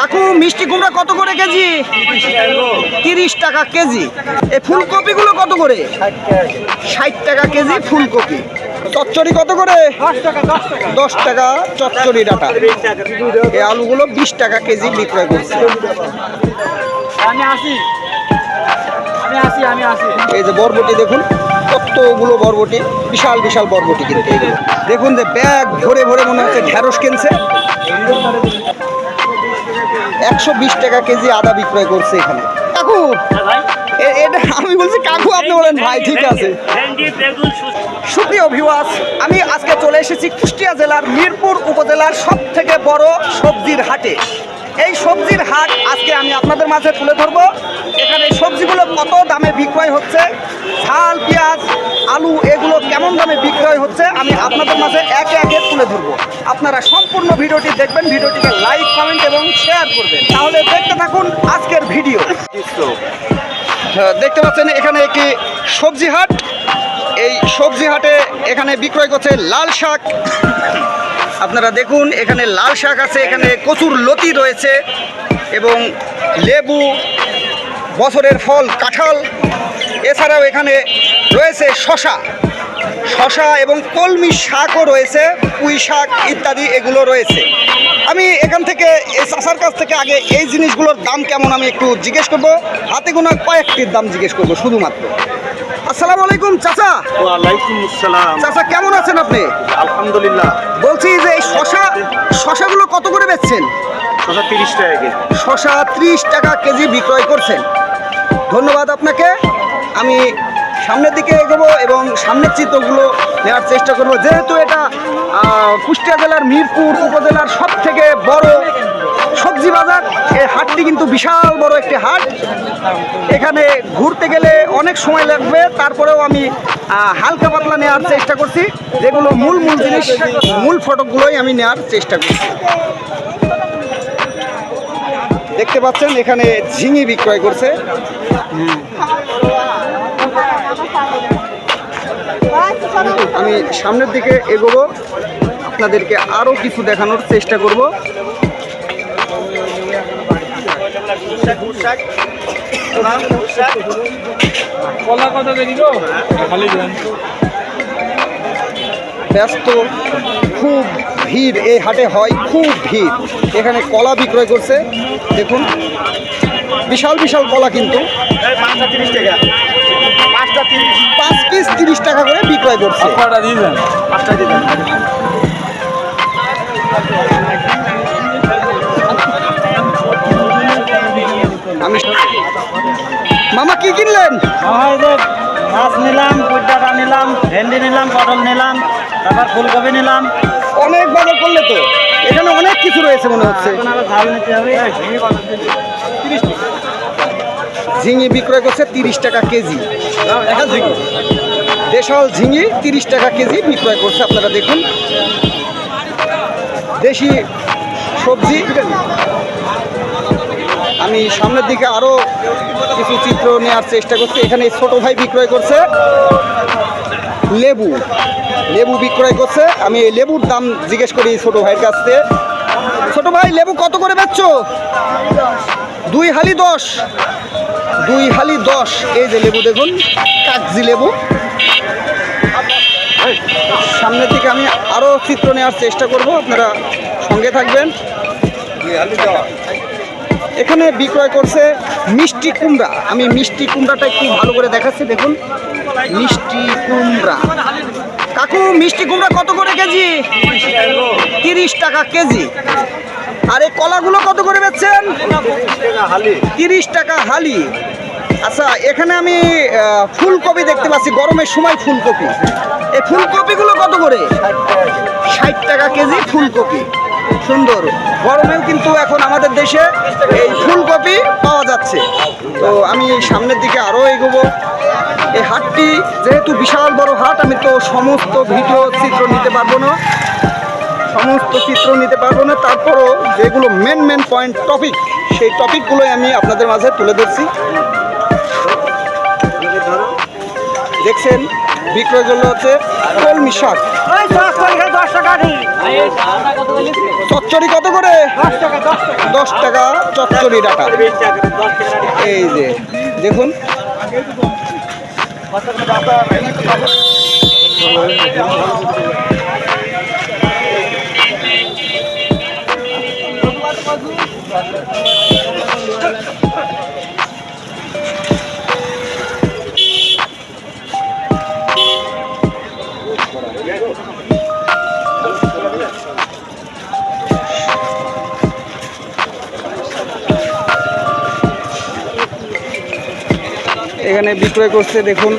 কাকু মিষ্টি কুমড়া কত করে কেজি? তিরিশ টাকা কেজি। এই ফুলকপিগুলো কত করে? ষাট টাকা কেজি ফুলকপি। চচ্চড়ি কত করে? দশ টাকা চচ্চড়ি ডাটা। এই আলুগুলো বিশ টাকা কেজি বিক্রয় করছে। আমি আসি। আমি আসি আমি আসি। এই যে বরবটি দেখুন কতগুলো বরবটি বিশাল বিশাল বরবটি কিন্তু দেখুন যে ব্যাগ ভরে ভরে মনে হচ্ছে ঢ্যাঁড়স কিনছে। একশো বিশ টাকা কেজি আদা বিক্রয় করছে এখানে। কাকু এটা আমি বলছি কাকু আপনি বলেন ভাই ঠিক আছে। সুপ্রিয় ভিউয়ার্স আমি আজকে চলে এসেছি কুষ্টিয়া জেলার মিরপুর উপজেলার সব থেকে বড় সবজির হাটে। এই সবজির হাট আজকে আমি আপনাদের মাঝে তুলে ধরবো। এখানে সবজিগুলো কত দামে বিক্রয় হচ্ছে? ঝাল, পেঁয়াজ, আলু, এগুলো কেমন দামে বিক্রয় হচ্ছে? আমি আপনাদের মাঝে একে একে তুলে ধরবো। আপনারা সম্পূর্ণ ভিডিওটি দেখবেন, ভিডিওটিকে লাইক, কমেন্ট এবং শেয়ার করবেন। তাহলে দেখতে থাকুন আজকের ভিডিও। দেখতে পাচ্ছেন এখানে একটি সবজি হাট। এই সবজি হাটে এখানে বিক্রয় করছে লাল শাক। আপনারা দেখুন, এখানে লাল শাক আছে, এখানে কচুর লতি রয়েছে এবং লেবু, বছরের ফল, কাঁঠাল, এছাড়াও এখানে রয়েছে শশা শশা এবং কলমি শাকও রয়েছে, পুঁই শাক ইত্যাদি এগুলো রয়েছে। আমি এখান থেকে, এই চাষার কাছ থেকে আগে এই জিনিসগুলোর দাম কেমন আমি একটু জিজ্ঞেস করব। হাতে গোনা কয়েকটির দাম জিজ্ঞেস করব, শুধুমাত্র। আসসালামু আলাইকুম চাচা। ওয়ালাইকুম আসসালাম। চাচা কেমন আছেন আপনি? আলহামদুলিল্লাহ। বলছি যে এই শশা শশাগুলো কত করে বেচছেন? ছশো তিরিশ টাকা কেজি। শশা ত্রিশ টাকা কেজি বিক্রয় করছেন। ধন্যবাদ আপনাকে। আমি সামনের দিকে এগোবো এবং সামনের চিত্রগুলো নেওয়ার চেষ্টা করব। যেহেতু এটা কুষ্টিয়া জেলার মিরপুর উপজেলার সব থেকে বড় সবজি বাজার, এই হাটটি কিন্তু বিশাল বড় একটি হাট। এখানে ঘুরতে গেলে অনেক সময় লাগবে, তারপরেও আমি হালকা পাতলা নেওয়ার চেষ্টা করছি। যেগুলো মূল মূল জিনিস, মূল ফটোগুলোই আমি নেওয়ার চেষ্টা করছি। দেখতে পাচ্ছেন, এখানে ঝিঙে বিক্রয় করছে। আমি সামনের দিকে এগোবো, আপনাদেরকে আরও কিছু দেখানোর চেষ্টা করব। কলা কত কেজি গো? খালি ব্যস্ত খুব ভিড় এই হাটে হয় খুব ভিড়। এখানে কলা বিক্রয় করছে দেখুন। বিশাল বিশাল কলা কিন্তু। পাঁচ পিস তিরিশ টাকা করে বিক্রয় করছে। মামা কি কিনলেন? মাছ নিলাম কুইটাটা নিলাম ভেন্ডি নিলাম পটল নিলাম তারপর ফুলকপি নিলাম। অনেক বাজার করলে তো। এখানে অনেক কিছু রয়েছে মনে হচ্ছে। ঝিঙে বিক্রয় করছে তিরিশ টাকা কেজি। দেশাল ঝিঙে তিরিশ টাকা কেজি বিক্রয় করছে আপনারা দেখুন। দেশি সবজি। আমি সামনের দিকে আরও কিছু চিত্র নেওয়ার চেষ্টা করছি। এখানে ছোট ভাই বিক্রয় করছে। লেবু লেবু বিক্রয় করছে। আমি এই লেবুর দাম জিজ্ঞেস করি ছোট ভাইয়ের কাছ থেকে। ছোট ভাই, লেবু কত করে বেচছো? দুই হালি দশ। দুই হালি দশ। এই যে লেবু দেখুন, কাগজি লেবু। সামনের দিকে আমি আরও চিত্র নেওয়ার চেষ্টা করব। আপনারা সঙ্গে থাকবেন। এখানে বিক্রয় করছে মিষ্টি কুমড়া। আমি মিষ্টি কুমড়াটা একটু ভালো করে দেখাচ্ছি, দেখুন। মিষ্টি কুমড়া। কাকু, মিষ্টি কুমড়া কত করে কেজি? তিরিশ টাকা কেজি। আর এই কলাগুলো কত করে বেচছেন? তিরিশ টাকা হালি। আচ্ছা এখানে আমি ফুলকপি দেখতে পাচ্ছি, গরমের সময় ফুলকপি। এই ফুলকপিগুলো কত করে? ষাট টাকা কেজি ফুলকপি। সুন্দর। গরমেও কিন্তু এখন আমাদের দেশে এই ফুলকপি পাওয়া যাচ্ছে। তো আমি সামনের দিকে আরও এগোবো। এই হাটটি যেহেতু বিশাল বড় হাট আমি তো সমস্ত ভিডিও চিত্র নিতে পারব না। সমস্ত চিত্র নিতে পারব না। তারপরও যেগুলো মেন মেন পয়েন্ট টপিক সেই টপিকগুলোই আমি আপনাদের মাঝে তুলে ধরছি। দেখছেন বিক্রয় করল হচ্ছে কলমি শাক। দশ টাকা চচ্চড়ি কত করে? দশ টাকা চচ্চরি টাকা। চচ্চড়ি ডাটা। এই যে দেখুন। এখানে বিক্রয় করছে, দেখুন।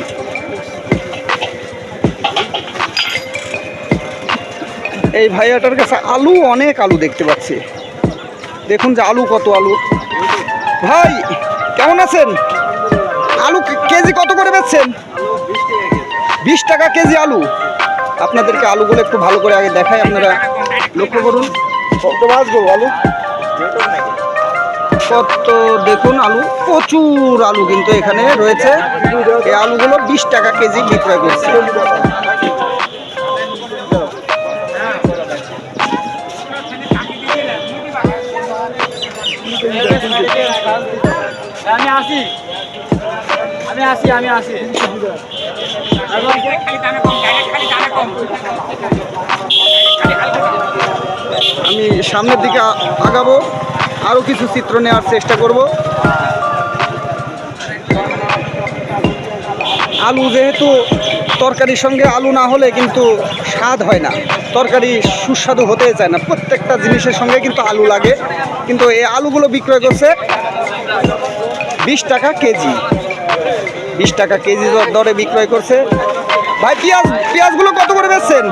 এই ভাইয়াটার কাছে আলু, অনেক আলু দেখতে পাচ্ছি। দেখুন যে আলু কত আলু। ভাই, কেমন আছেন? আলু কেজি কত করে বেচছেন? বিশ টাকা কেজি আলু। আপনাদেরকে আলুগুলো একটু ভালো করে আগে দেখাই, আপনারা লক্ষ্য করুন। কত বাঁচবো আলু কত দেখুন আলু প্রচুর আলু কিন্তু এখানে রয়েছে। এই আলুগুলো বিশ টাকা কেজি বিক্রয় করছে। আমি আসি। আমি আসি আমি আসি। আমি সামনের দিকে আগাবো। আরও কিছু চিত্র নেওয়ার চেষ্টা করব। আলু যেহেতু তরকারির সঙ্গে আলু না হলে কিন্তু স্বাদ হয় না। তরকারি সুস্বাদু হতে চায় না। প্রত্যেকটা জিনিসের সঙ্গে কিন্তু আলু লাগে। কিন্তু এই আলুগুলো বিক্রয় করছে বিশ টাকা কেজি। বিশ টাকা কেজি দর- বিক্রয় করছে। ভাই, পেঁয়াজ পেঁয়াজগুলো কত করে বেচছেন?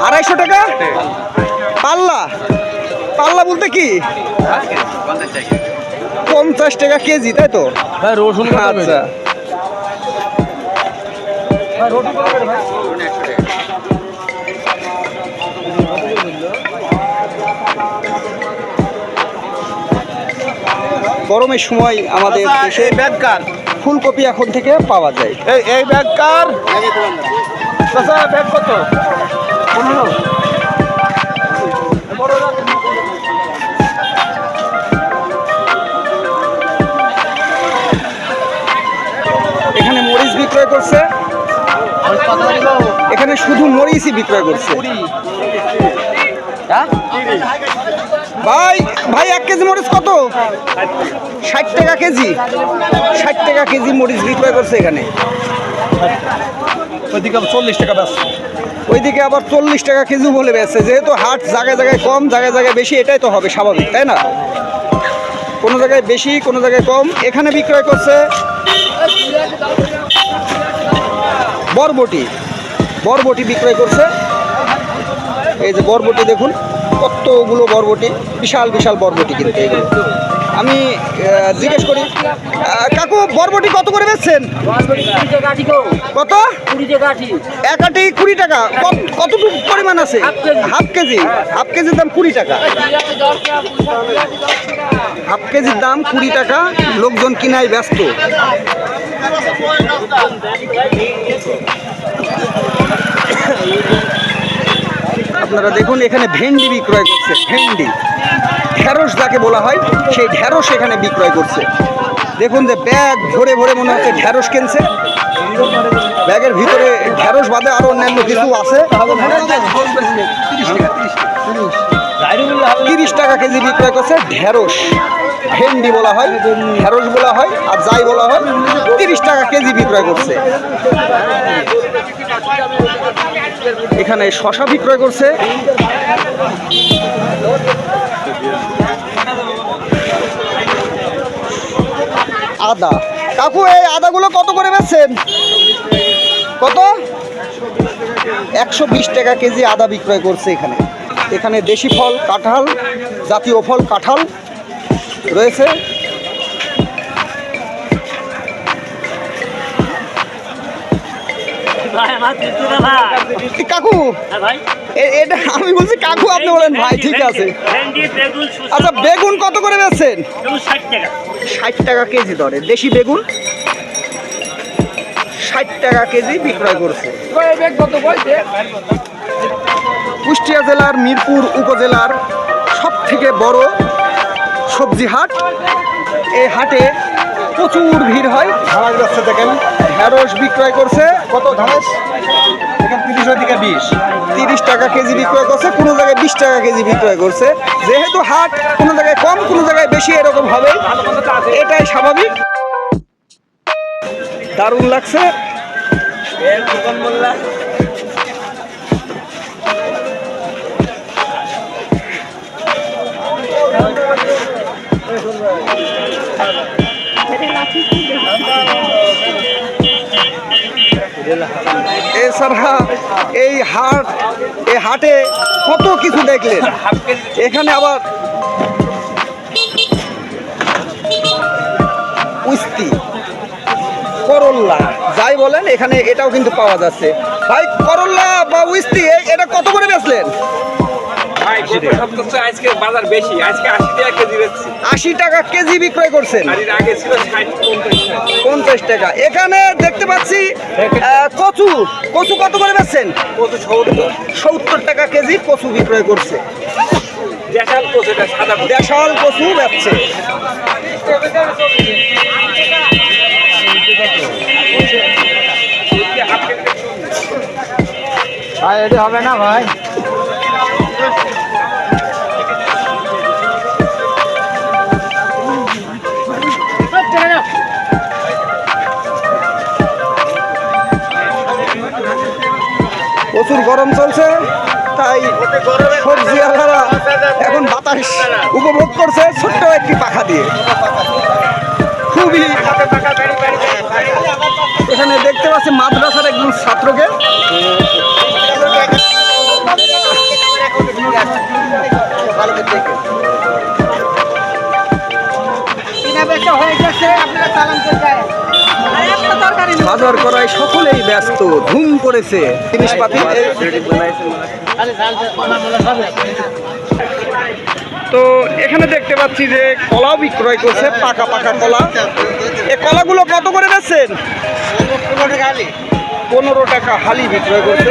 আড়াইশো টাকা? পাল্লা। পাল্লা বলতে কি? পঞ্চাশ টাকা কেজি তাই তো? ভাই রসুন আচ্ছা। গরমের সময় আমাদের দেশে এই ব্যাগ কার? ফুলকপি এখন থেকে পাওয়া যায়। এই এই ব্যাগ কার? ব্যাগ কত? পনেরো। বিক্রয় করছে এখানে শুধু মরিচই বিক্রয় করছে। ভাই ভাই এক কেজি মরিচ কত? ষাট টাকা কেজি। ষাট টাকা কেজি মরিচ বিক্রয় করছে এখানে। ওইদিকে চল্লিশ টাকা ব্যাস। ওইদিকে আবার চল্লিশ টাকা কেজি বলে বেচছে। যেহেতু হাট জায়গায় জায়গায় কম জায়গায় জায়গায় বেশি এটাই তো হবে স্বাভাবিক তাই না? কোনো জায়গায় বেশি কোনো জায়গায় কম। এখানে বিক্রয় করছে বরবটি বরবটি বিক্রয় করছে। এই যে বরবটি দেখুন, কতগুলো বরবটি, বিশাল বিশাল বরবটি কিন্তু এগুলো। আমি জিজ্ঞেস করি কাকু বরবটি কত করে বেচছেন? কত? এক আটি কুড়ি টাকা। কত- কতটুকু পরিমাণ আছে? Half KG. হাফ কেজির দাম কুড়ি টাকা। হাফ কেজির দাম কুড়ি টাকা। লোকজন কিনায় ব্যস্ত। আপনারা দেখুন, এখানে ভেন্ডি বিক্রয় করছে, ভেন্ডি। ঢেঁড়স যাকে বলা হয়, সেই ঢেঁড়স এখানে বিক্রয় করছে। দেখুন যে ব্যাগ ভরে ভরে মনে হচ্ছে ঢেঁড়স কিনছে। ব্যাগের ভিতরে ঢেঁড়স বাদে আরও অন্যান্য কিছু আছে। তিরিশ টাকা কেজি বিক্রয় করছে ঢেঁড়স। ভেন্ডি বলা হয়, ঢেঁড়স বলা হয়, আর যাই বলা হয়, তিরিশ টাকা কেজি বিক্রয় করছে। এখানে শশা বিক্রয় করছে। আদা। কাকু, এই আদাগুলো কত করে বেচছেন? কত? একশো বিশ টাকা কেজি আদা বিক্রয় করছে এখানে। এখানে দেশি ফল, কাঁঠাল, জাতীয় ফল, কাঁঠাল রয়েছে। কাকু হ্যাঁ এটা আমি বলছি কাকু আপনি বলেন ভাই ঠিক আছে। আচ্ছা বেগুন কত করে বেচছেন? ষাট টাকা। ষাট টাকা কেজি দরে দেশি বেগুন? ষাট টাকা কেজি বিক্রয় করছে। কুষ্টিয়া জেলার মিরপুর উপজেলার সব থেকে বড় সবজি হাট। এই হাটে প্রচুর ভিড় হয়। ঢালাই যাচ্ছে দেখেন ঢেঁড়স বিক্রয় করছে। কত ঢালাস এখানে তিরিশের দিকে বিশ। তিরিশ টাকা কেজি বিক্রয় করছে, কোনো জায়গায় বিশ টাকা কেজি বিক্রয় করছে। যেহেতু হাট কোনো জায়গায় কম, কোনো জায়গায় বেশি, এরকম হবে। এটাই স্বাভাবিক। দারুণ লাগছে। এছাড়া এই হাট এই হাটে কত কিছু দেখলেন? এখানে আবার উস্তি করল্লা, যাই বলেন, এখানে এটাও কিন্তু পাওয়া যাচ্ছে। ভাই, করল্লা বা উস্তি এটা কত করে বেচলেন? ভাই গত আজকে বাজার বেশি আজকে আশি টাকা কেজি বেচছি। আশি টাকা কেজি বিক্রয় করছেন? আর আগে ছিল পঞ্চাশ টাকা। এখানে দেখতে পাচ্ছি আহ, কচু। কচু কত করে বেচছেন? কত সত্তর। সত্তর টাকা কেজি কচু বিক্রয় করছে। দেশাল কচু এটা সাদা দেশাল কচু বেচছে। ভাই এটি হবে না ভাই? প্রচুর গরম চলছে, তাই সবজি আলারা এখন বাতাস উপভোগ করছে ছোট্ট একটি পাখা দিয়ে। খুবই এখানে দেখতে পাচ্ছি মাদ্রাসার একজন ছাত্রকে। বাজার করায় সকলেই ব্যস্ত, ধুম পড়েছে জিনিসপাতি তো এখানে দেখতে পাচ্ছি যে কলা বিক্রয় করছে, পাকা পাকা কলা। এই কলাগুলো কত করে বেচছেন? পনেরো টাকা হালি বিক্রয় করছে।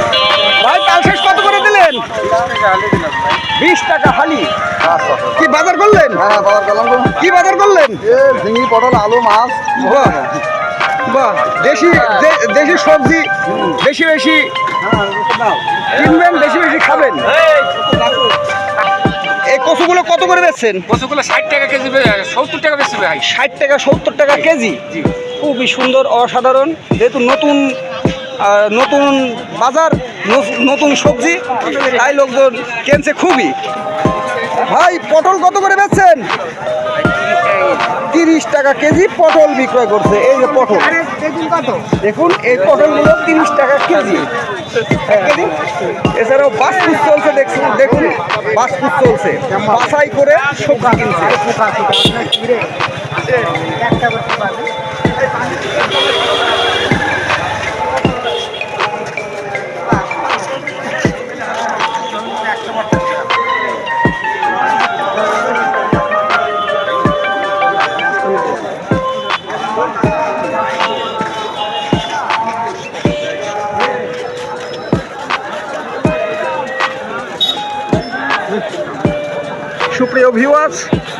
বিশ টাকা হালি। কি বাজার করলেন? হ্যাঁ বাবার গেলাম তো। কি বাজার করলেন? এ ঝিঙি পটল আলু মাছ। বাহ বাহ দেশি দে- দেশি সবজি বেশি বেশি কিনবেন বেশি বেশি খাবেন। এই কচুগুলো কত করে বেচছেন? কচুগুলো ষাট টাকা কেজি সত্তর টাকা বেশি ভাই। ষাট টাকা সত্তর টাকা কেজি? খুবই সুন্দর অসাধারণ। যেহেতু নতুন নতুন বাজার নতুন সবজি তাই লোকজন কিনছে খুবই। ভাই পটল কত করে বেচছেন? তিরিশ টাকা কেজি পটল বিক্রয় করছে। এই যে পটল। দেখুন এই পটলগুলো তিরিশ টাকা কেজি। এছাড়াও বাসপুস চলছে দেখুন দেখুন বাসপুস চলছে। বাছাই করে সবজি কিনছে। সুপ্রিয় ভিউয়ার্স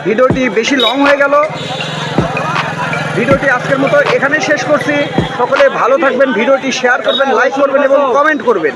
ভিডিওটি বেশি লং হয়ে গেল। ভিডিওটি আজকের মতো এখানে শেষ করছি। সকলে ভালো থাকবেন, ভিডিওটি শেয়ার করবেন লাইক করবেন এবং কমেন্ট করবেন।